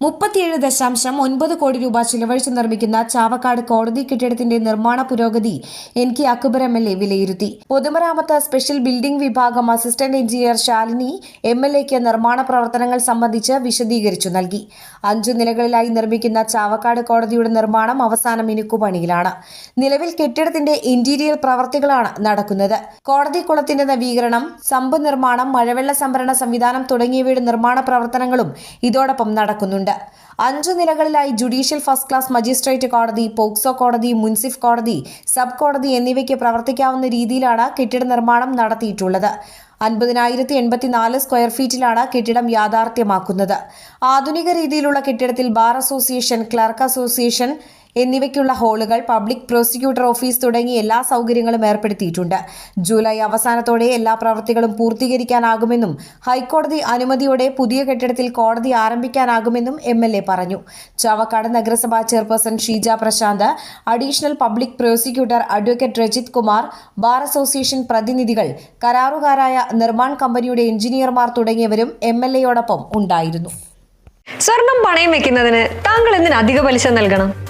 മുപ്പത്തിയേഴ് ദശാംശം ഒൻപത് കോടി രൂപ ചിലവഴിച്ച് നിർമ്മിക്കുന്ന ചാവക്കാട് കോടതി കെട്ടിടത്തിന്റെ നിർമ്മാണ പുരോഗതി N K Akbar M L A വിലയിരുത്തി. പൊതുമരാമത്ത് സ്പെഷ്യൽ ബിൽഡിംഗ് വിഭാഗം assistant engineer Shalini M L എക്ക് നിർമ്മാണ പ്രവർത്തനങ്ങൾ സംബന്ധിച്ച് വിശദീകരിച്ചു നൽകി. അഞ്ചു നിലകളിലായി നിർമ്മിക്കുന്ന ചാവക്കാട് കോടതിയുടെ നിർമ്മാണം അവസാന മിനുക്കുപണിയിലാണ് നിലവിൽ കെട്ടിടത്തിന്റെ ഇന്റീരിയർ പ്രവർത്തികളാണ് നടക്കുന്നത്. കോടതി കുളത്തിന്റെ നവീകരണം സമ്പ് നിർമ്മാണം മഴവെള്ള സംഭരണ സംവിധാനം തുടങ്ങിയവയുടെ നിർമ്മാണ പ്രവർത്തനങ്ങളും ഇതോടൊപ്പം നടക്കുന്നുണ്ട്. അഞ്ചു നിലകളിലായി ജുഡീഷ്യൽ ഫസ്റ്റ് ക്ലാസ് മജിസ്ട്രേറ്റ് കോടതി പോക്സോ കോടതി മുൻസിഫ് കോടതി സബ് കോടതി എന്നിവയ്ക്ക് പ്രവർത്തിക്കാവുന്ന രീതിയിലാണ് കെട്ടിട നിർമ്മാണം നടത്തിയിട്ടുള്ളത്. അൻപതിനായിരത്തി എൺപത്തിനാല് സ്ക്വയർ ഫീറ്റിലാണ് കെട്ടിടം യാഥാർത്ഥ്യമാക്കുന്നത്. ആധുനിക രീതിയിലുള്ള കെട്ടിടത്തിൽ ബാർ അസോസിയേഷൻ ക്ലർക്ക് അസോസിയേഷൻ എന്നിവയ്ക്കുള്ള ഹാളുകൾ പബ്ലിക് പ്രോസിക്യൂട്ടർ ഓഫീസ് തുടങ്ങി എല്ലാ സൗകര്യങ്ങളും ഏർപ്പെടുത്തിയിട്ടുണ്ട്. ജൂലൈ അവസാനത്തോടെ എല്ലാ പ്രവൃത്തികളും പൂർത്തീകരിക്കാനാകുമെന്നും ഹൈക്കോടതി അനുമതിയോടെ പുതിയ കെട്ടിടത്തിൽ കോടതി ആരംഭിക്കാനാകുമെന്നും എം എൽ എ പറഞ്ഞു. ചാവക്കാട് നഗരസഭാ chairperson Sheeja Prashanth additional public prosecutor advocate Rajith Kumar bar association പ്രതിനിധികൾ കരാറുകാരായ നിർമ്മാൺ കമ്പനിയുടെ എഞ്ചിനീയർമാർ തുടങ്ങിയവരും എം എൽ എയോടൊപ്പം ഉണ്ടായിരുന്നു. സ്വർണം പണയം വെക്കുന്നതിന് താങ്കൾ എന്തിന് അധിക പലിശ നൽകണം?